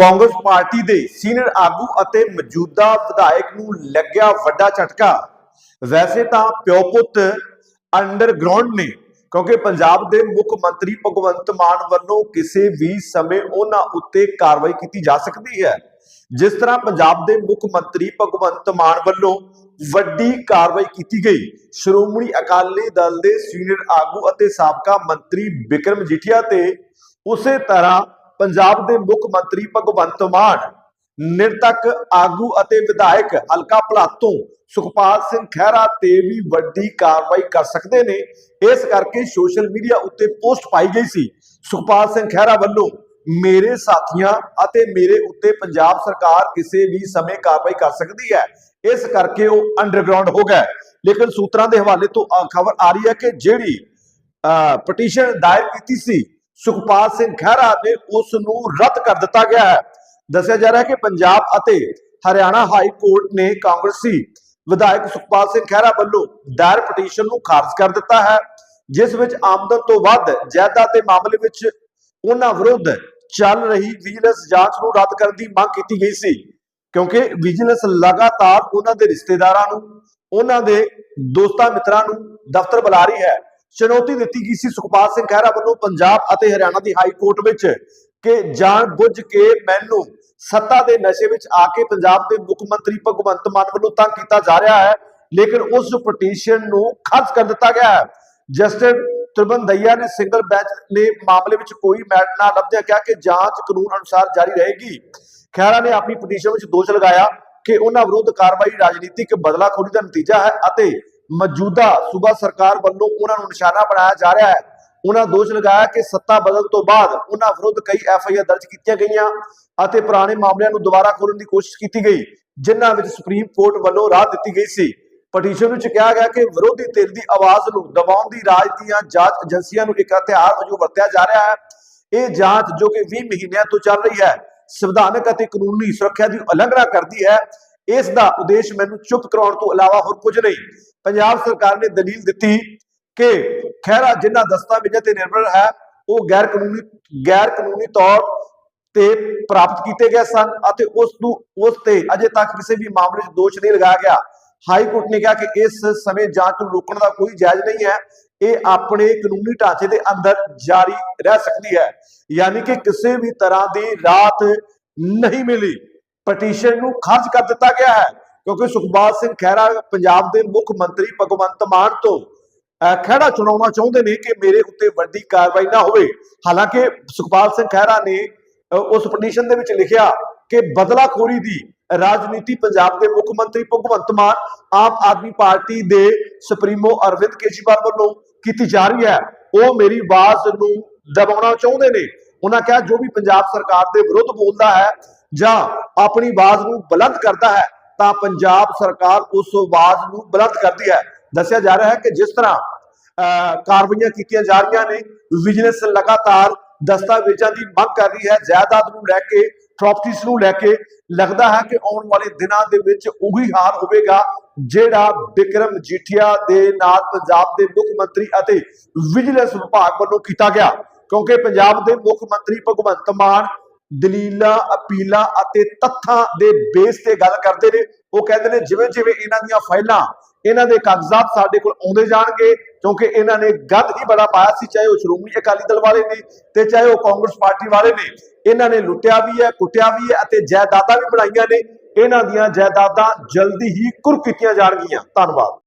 Congress party ਦੇ senior ਆਗੂ ਅਤੇ ਮੌਜੂਦਾ ਵਿਧਾਇਕ ਨੂੰ ਲੱਗਿਆ ਵੱਡਾ ਝਟਕਾ। ਵੈਸੇ ਤਾਂ ਪਿਓ ਪੁੱਤ ਅੰਡਰਗਰਾਉਂਡ ਨੇ, ਕਿਉਂਕਿ ਪੰਜਾਬ ਦੇ ਮੁੱਖ ਮੰਤਰੀ ਭਗਵੰਤ ਮਾਨ ਵੱਲੋਂ ਕਿਸੇ ਵੀ ਸਮੇਂ ਉਹਨਾਂ ਉੱਤੇ ਕਾਰਵਾਈ ਕੀਤੀ ਜਾ ਸਕਦੀ ਹੈ। ਜਿਸ ਤਰ੍ਹਾਂ ਪੰਜਾਬ ਦੇ ਮੁੱਖ ਮੰਤਰੀ ਭਗਵੰਤ ਮਾਨ ਵੱਲੋਂ ਵੱਡੀ ਕਾਰਵਾਈ ਕੀਤੀ ਗਈ। ਸ਼੍ਰੋਮਣੀ ਅਕਾਲੀ ਦਲ ਦੇ ਸੀਨੀਅਰ ਆਗੂ ਅਤੇ ਸਾਬਕਾ ਮੰਤਰੀ ਬਿਕਰਮ ਜੀਠੀਆ ਤੇ ਉਸੇ ਤਰ੍ਹਾਂ ਪੰਜਾਬ ਦੇ ਮੁੱਖ ਮੰਤਰੀ ਭਗਵੰਤ ਮਾਨ, ਨਿਰਤਕ ਆਗੂ ਅਤੇ ਵਿਧਾਇਕ ਹਲਕਾ ਭਲਾਤੋਂ ਸੁਖਪਾਲ ਸਿੰਘ ਖਹਿਰਾ ਤੇ ਵੀ ਵੱਡੀ ਕਾਰਵਾਈ ਕਰ ਸਕਦੇ ਨੇ। ਇਸ ਕਰਕੇ ਸੋਸ਼ਲ ਮੀਡੀਆ ਉੱਤੇ ਪੋਸਟ ਪਾਈ ਗਈ ਸੀ। ਸੁਖਪਾਲ ਸਿੰਘ ਖਹਿਰਾ ਵੱਲੋਂ ਮੇਰੇ ਸਾਥੀਆਂ ਅਤੇ ਮੇਰੇ ਉੱਤੇ ਪੰਜਾਬ ਸਰਕਾਰ ਕਿਸੇ ਵੀ ਸਮੇਂ ਕਾਰਵਾਈ ਕਰ ਸਕਦੀ ਹੈ। ਇਸ ਕਰਕੇ ਉਹ ਅੰਡਰਗਰਾਉਂਡ ਹੋ ਗਿਆ ਲੇਕਿਨ ਸੂਤਰਾਂ ਦੇ ਹਵਾਲੇ ਤੋਂ ਖਬਰ ਆ ਰਹੀ ਹੈ ਕਿ ਜਿਹੜੀ ਪਟੀਸ਼ਨ ਦਾਇਰ ਕੀਤੀ ਸੀ ਸੁਖਪਾਲ ਸਿੰਘ ਖਹਿਰਾ ਨੇ ਉਸ ਨੂੰ ਰੱਦ ਕਰ ਦਿੱਤਾ ਗਿਆ ਹੈ। ਦੱਸਿਆ ਜਾ ਰਿਹਾ ਹੈ ਕਿ ਪੰਜਾਬ ਅਤੇ ਹਰਿਆਣਾ ਹਾਈ ਕੋਰਟ ਨੇ ਕਾਂਗਰਸੀ ਵਿਧਾਇਕ ਸੁਖਪਾਲ ਸਿੰਘ ਖਹਿਰਾ ਵੱਲੋਂ ਦਾਇਰ ਪਟੀਸ਼ਨ ਨੂੰ ਖਾਰਜ ਕਰ ਦਿੱਤਾ ਹੈ, ਜਿਸ ਵਿੱਚ ਆਮਦਨ ਤੋਂ ਵੱਧ ਜਾਇਦਾਦ ਦੇ ਮਾਮਲੇ ਵਿੱਚ ਉਹਨਾਂ ਵਿਰੁੱਧ ਚੱਲ ਰਹੀ ਵਿਜੀਲੈਂਸ ਜਾਂਚ ਨੂੰ ਰੱਦ ਕਰਨ ਦੀ ਮੰਗ ਕੀਤੀ ਗਈ ਸੀ, ਕਿਉਂਕਿ ਵਿਜੀਲੈਂਸ ਲਗਾਤਾਰ ਉਹਨਾਂ ਦੇ ਰਿਸ਼ਤੇਦਾਰਾਂ ਨੂੰ, ਉਹਨਾਂ ਦੇ ਦੋਸਤਾਂ ਮਿੱਤਰਾਂ ਨੂੰ ਦਫ਼ਤਰ ਬੁਲਾ ਰਹੀ ਹੈ। ਚੁਣੌਤੀ ਦਿੱਤੀ ਗਈ ਸੀ ਸੁਖਪਾਲ ਸਿੰਘ ਖਹਿਰਾ ਵੱਲੋਂ ਪੰਜਾਬ ਅਤੇ ਹਰਿਆਣਾ ਦੀ ਹਾਈ ਕੋਰਟ ਵਿੱਚ ਕਿ ਜਾਣ ਬੁੱਝ ਕੇ ਮੈਨੂੰ ਸੱਤਾ ਦੇ ਨਸ਼ੇ ਵਿੱਚ ਆ ਕੇ ਪੰਜਾਬ ਦੇ ਮੁੱਖ ਮੰਤਰੀ ਭਗਵੰਤ ਮਾਨ ਵੱਲੋਂ ਤੰਗ ਕੀਤਾ ਜਾ ਰਿਹਾ ਹੈ, ਲੇਕਿਨ ਉਸ ਪਟੀਸ਼ਨ ਨੂੰ ਖਾਰਜ ਕਰ ਦਿੱਤਾ ਗਿਆ ਹੈ। ਜਸਟਿਸ ਤੁਰਬੰਦਈਆ ਨੇ ਸਿੰਗਲ ਬੈਂਚ ਨੇ ਮਾਮਲੇ ਵਿੱਚ ਕੋਈ ਮੈਟ ਨਾ ਲੱਭਦਿਆਂ ਕਿਹਾ ਕਿ ਜਾਂਚ ਕਾਨੂੰਨ ਅਨੁਸਾਰ ਜਾਰੀ ਰਹੇਗੀ। ਖਹਿਰਾ ਨੇ ਆਪਣੀ ਪਟੀਸ਼ਨ ਵਿੱਚ ਦੋਸ਼ ਲਗਾਇਆ ਕਿ ਉਹਨਾਂ ਵਿਰੁੱਧ ਕਾਰਵਾਈ ਰਾਜਨੀਤਿਕ ਬਦਲਾਖੋਰੀ ਦਾ ਨਤੀਜਾ ਹੈ ਅਤੇ ਮੌਜੂਦਾ ਸੂਬਾ ਸਰਕਾਰ ਵੱਲੋਂ ਉਹਨਾਂ ਨੂੰ ਨਿਸ਼ਾਨਾ ਬਣਾਇਆ ਜਾ ਰਿਹਾ ਹੈ। ਉਹਨਾਂ ਦੋਸ਼ ਲਗਾਇਆ ਕਿ ਸੱਤਾ ਬਦਲ ਤੋਂ ਬਾਅਦ ਉਹਨਾਂ ਵਿਰੁੱਧ ਕਈ ਐਫ ਆਈ ਆਰ ਦਰਜ ਕੀਤੀਆਂ ਗਈਆਂ ਅਤੇ ਪੁਰਾਣੇ ਮਾਮਲਿਆਂ ਨੂੰ ਦੁਬਾਰਾ ਖੋਲ੍ਹਣ ਦੀ ਕੋਸ਼ਿਸ਼ ਕੀਤੀ ਗਈ, ਜਿਨ੍ਹਾਂ ਵਿੱਚ ਸੁਪਰੀਮ ਕੋਰਟ ਵੱਲੋਂ ਰਾਹ ਦਿੱਤੀ ਗਈ ਸੀ। ਪਟੀਸ਼ਨ ਵਿੱਚ ਕਿਹਾ ਗਿਆ ਕਿ ਵਿਰੋਧੀ ਧਿਰ ਦੀ ਆਵਾਜ਼ ਨੂੰ ਦਬਾਉਣ ਦੀ ਰਾਜ ਦੀਆਂ ਜਾਂਚ ਏਜੰਸੀਆਂ ਨੂੰ ਇੱਕ ਹਥਿਆਰ ਵਜੋਂ ਵਰਤਿਆ ਜਾ ਰਿਹਾ ਹੈ। ਇਹ ਜਾਂਚ ਜੋ ਕਿ 20 ਮਹੀਨਿਆਂ ਤੋਂ ਚੱਲ ਰਹੀ ਹੈ, ਸੰਵਿਧਾਨਕ ਅਤੇ ਕਾਨੂੰਨੀ ਸੁਰੱਖਿਆ ਦੀ ਉਲੰਘਣਾ ਕਰਦੀ ਹੈ। ਇਸ ਦਾ ਉਦੇਸ਼ ਮੈਨੂੰ ਚੁੱਪ ਕਰਾਉਣ ਤੋਂ ਇਲਾਵਾ ਹੋਰ ਕੁਝ ਨਹੀਂ। ਪੰਜਾਬ ਸਰਕਾਰ ਨੇ ਦਲੀਲ ਦਿੱਤੀ ਕਿ ਖਹਿਰਾ ਜਿਨ੍ਹਾਂ ਦਸਤਾਵੇਜ਼ਾਂ ਤੇ ਨਿਰਭਰ ਹੈ, ਉਹ ਗੈਰ ਕਾਨੂੰਨੀ ਗੈਰ ਕਾਨੂੰਨੀ ਤੌਰ ਤੇ ਪ੍ਰਾਪਤ ਕੀਤੇ ਗਏ ਸਨ ਅਤੇ ਉਸ ਨੂੰ, ਉਸ ਤੇ ਅਜੇ ਤੱਕ ਕਿਸੇ ਵੀ ਮਾਮਲੇ 'ਚ ਦੋਸ਼ ਨਹੀਂ ਲਗਾਇਆ ਗਿਆ। ਹਾਈ ਕੋਰਟ ਨੇ ਕਿਹਾ ਕਿ ਇਸ ਸਮੇਂ ਜਾਂਚ ਨੂੰ ਰੋਕਣ ਦਾ ਕੋਈ ਜਾਇਜ਼ ਨਹੀਂ ਹੈ। ਇਹ ਆਪਣੇ ਕਾਨੂੰਨੀ ਢਾਂਚੇ ਦੇ ਅੰਦਰ ਜਾਰੀ ਰਹਿ ਸਕਦੀ ਹੈ। ਯਾਨੀ ਕਿ ਕਿਸੇ ਵੀ ਤਰ੍ਹਾਂ ਦੀ ਰਾਤ ਨਹੀਂ ਮਿਲੀ। ਪਟੀਸ਼ਨ ਨੂੰ ਖਾਰਜ ਕਰ ਦਿੱਤਾ ਗਿਆ ਹੈ, ਕਿਉਂਕਿ ਸੁਖਬਾਲ ਸਿੰਘ ਖਹਿਰਾ ਪੰਜਾਬ ਦੇ ਮੁੱਖ ਮੰਤਰੀ ਭਗਵੰਤ ਮਾਨ ਤੋਂ ਖਹਿੜਾ ਚੁਣਾਉਣਾ ਚਾਹੁੰਦੇ ਨੇ ਕਿ ਮੇਰੇ ਉੱਤੇ ਵੱਡੀ ਕਾਰਵਾਈ ਨਾ ਹੋਵੇ। ਹਾਲਾਂਕਿ ਸੁਖਪਾਲ ਸਿੰਘ ਖਹਿਰਾ ਨੇ ਉਸ ਪਟੀਸ਼ਨ ਦੇ ਵਿੱਚ ਲਿਖਿਆ ਕਿ ਬਦਲਾਖੋਰੀ ਦੀ ਰਾਜਨੀਤੀ ਪੰਜਾਬ ਦੇ ਮੁੱਖ ਮੰਤਰੀ ਭਗਵੰਤ ਮਾਨ ਆਮ ਆਦਮੀ ਪਾਰਟੀ ਦੇ ਸੁਪਰੀਮੋ ਅਰਵਿੰਦ ਕੇਜਰੀਵਾਲ ਵੱਲੋਂ ਕੀਤੀ ਜਾ ਰਹੀ ਹੈ। ਉਹ ਮੇਰੀ ਆਵਾਜ਼ ਨੂੰ ਦਬਾਉਣਾ ਚਾਹੁੰਦੇ ਨੇ। ਉਹਨਾਂ ਕਿਹਾ, ਜੋ ਵੀ ਪੰਜਾਬ ਸਰਕਾਰ ਦੇ ਵਿਰੁੱਧ ਬੋਲਦਾ ਹੈ ਜਾਂ ਆਪਣੀ ਆਵਾਜ਼ ਨੂੰ ਬੁਲੰਦ ਕਰਦਾ ਹੈ, ਤਾਂ ਪੰਜਾਬ ਸਰਕਾਰ ਉਸ ਆਵਾਜ਼ ਨੂੰ ਬੁਲੰਦ ਕਰਦੀ ਹੈ। ਦੱਸਿਆ ਜਾ ਰਿਹਾ ਹੈ ਕਿ ਜਿਸ ਤਰ੍ਹਾਂ ਕਾਰਵਾਈਆਂ ਕੀਤੀਆਂ ਜਾ ਰਹੀਆਂ ਨੇ, ਵਿਜੀਲੈਂਸ ਲਗਾਤਾਰ ਦਸਤਾਵੇਜ਼ਾਂ ਦੀ ਮੰਗ ਕਰ ਰਹੀ ਹੈ, ਜਾਇਦਾਦ ਨੂੰ ਲੈ ਕੇ ਪ੍ਰਾਪਰਟੀਆਂ ਨੂੰ ਲੈ ਕੇ। ਲੱਗਦਾ ਹੈ ਕਿ ਆਉਣ ਵਾਲੇ ਦਿਨਾਂ ਦੇ ਵਿੱਚ ਉਹੀ ਹਾਲ ਹੋਵੇਗਾ, ਜਿਹੜਾ ਵਿਕਰਮ ਜੀਠੀਆ ਦੇ ਨਾਲ ਪੰਜਾਬ ਦੇ ਮੁੱਖ ਮੰਤਰੀ ਅਤੇ ਵਿਜੀਲੈਂਸ ਵਿਭਾਗ ਵੱਲੋਂ ਕੀਤਾ ਗਿਆ। ਕਿਉਂਕਿ ਪੰਜਾਬ ਦੇ ਮੁੱਖ ਮੰਤਰੀ ਭਗਵੰਤ ਮਾਨ ਦਲੀਲਾਂ, ਅਪੀਲਾਂ ਅਤੇ ਤੱਥਾਂ ਦੇ ਬੇਸ ਤੇ ਗੱਲ ਕਰਦੇ ਨੇ। ਉਹ ਕਹਿੰਦੇ ਨੇ ਜਿਵੇਂ ਜਿਵੇਂ ਇਹਨਾਂ ਦੀਆਂ ਫਾਈਲਾਂ ਇਹਨਾਂ ਦੇ ਕਾਗਜ਼ਾਤ ਸਾਡੇ ਕੋਲ ਆਉਂਦੇ ਜਾਣਗੇ, ਕਿਉਂਕਿ ਇਹਨਾਂ ਨੇ ਗੰਦ ਹੀ ਬੜਾ ਪਾਇਆ ਸੀ, ਚਾਹੇ ਉਹ ਸ਼੍ਰੋਮਣੀ ਅਕਾਲੀ ਦਲ ਵਾਲੇ ਨੇ ਤੇ ਚਾਹੇ ਉਹ ਕਾਂਗਰਸ ਪਾਰਟੀ ਵਾਲੇ ਨੇ। ਇਹਨਾਂ ਨੇ ਲੁੱਟਿਆ ਵੀ ਹੈ, ਕੁੱਟਿਆ ਵੀ ਹੈ ਅਤੇ ਜਾਇਦਾਦਾਂ ਵੀ ਬਣਾਈਆਂ ਨੇ। ਇਹਨਾਂ ਦੀਆਂ ਜਾਇਦਾਦਾਂ ਜਲਦੀ ਹੀ ਕੁਰ ਕੀਤੀਆਂ ਜਾਣਗੀਆਂ। ਧੰਨਵਾਦ।